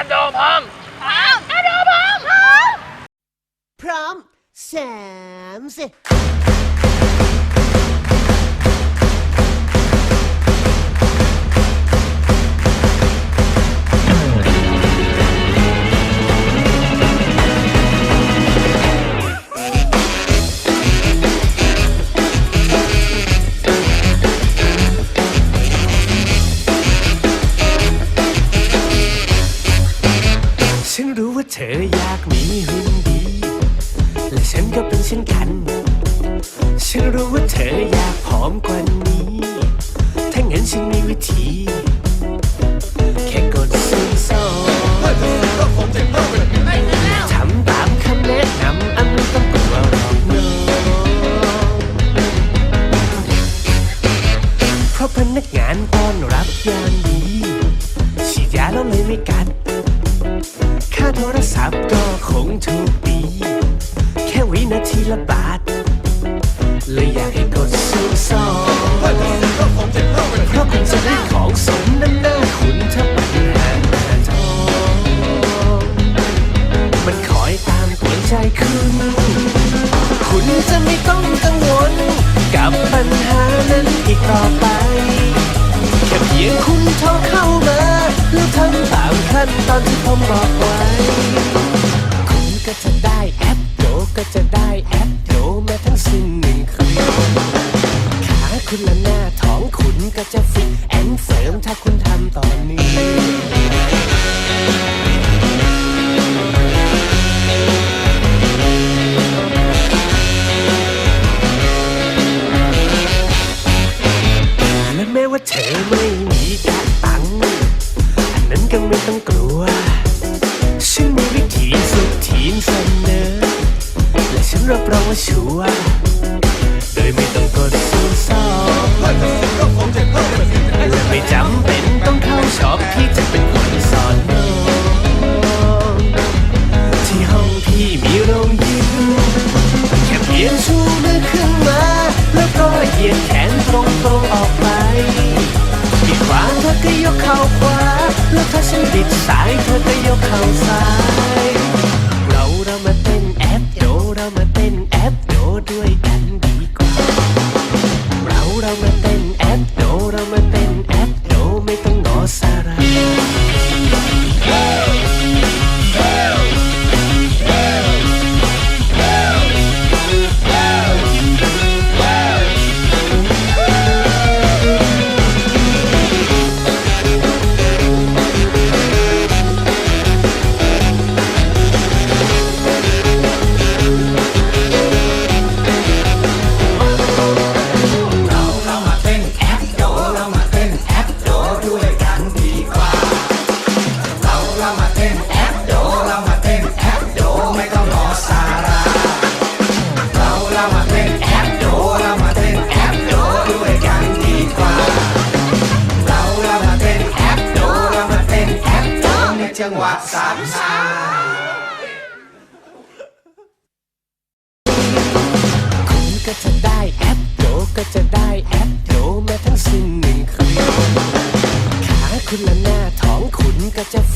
อนโดพร้อมพร้อมแอนโดพร้อมพร้อมพร้อมสามสิ เธออยากมีหุ่นดี และฉันก็เป็นเช่นกัน ฉันรู้ว่าเธออยากผอมกว่านี้ ถ้างั้นฉันมีวิธี แค่กดซึมซองทำตามคำแนะนำอันไม่ต้องกลัวหรอกน้องเพราะพนักงานต้อนรับอย่างดีฉีดยาแล้วเลยไม่กัด รัพท์ก็คงถูกดี แค่วินาทีละบาทเลยอยากให้กดซื้อซองเพราะคุณจะได้ของสมน้ำหน้าคุณถ้าปัญหาหน้าทองมันคอยตามปวใจคุณ คุณจะไม่ต้องกังวล กับปัญหานั้นอีกต่อไป แค่เพียงคุณโทรเข้ามาแล้วทำตา ขั้นตอนที่ผมบอกไว้คุณก็จะได้แอปโดก็จะได้แอปโดแม้ทั้งสิ้นหนึ่งครื่องขาคุณและหน้าท้องคุณก็จะฟิตแอนเฟิร์มถ้าคุณทำต่อเนื่องและแม้ว่าเธอไม่มีกระตังอัน นั้นก็ไม่ต้องกลัว ฉันมีวิธีสุดทีนเสนอ และฉันรับรองว่าชัวร์โดยไม่ต้องกดซูซองและไม่จำเป็นต้องเข้าช็อปที่จะเป็นคนสอนน้องที่ห้องพี่มีโรงยิมแค่เพียงชูมือขึ้นมา แล้วก็เหยียด ซ้ายเธอก็ยกเข่าซ้าย เราเรามาเต้นแอปโดเรามาเต้น จังหวัดสามชาคุณก็จะได้แอปโหลก็จะได้แอปโหลแม้ทั้งสิ้นหนึ่งคืนขาคุณและหน้าท้องคุณก็จะฟ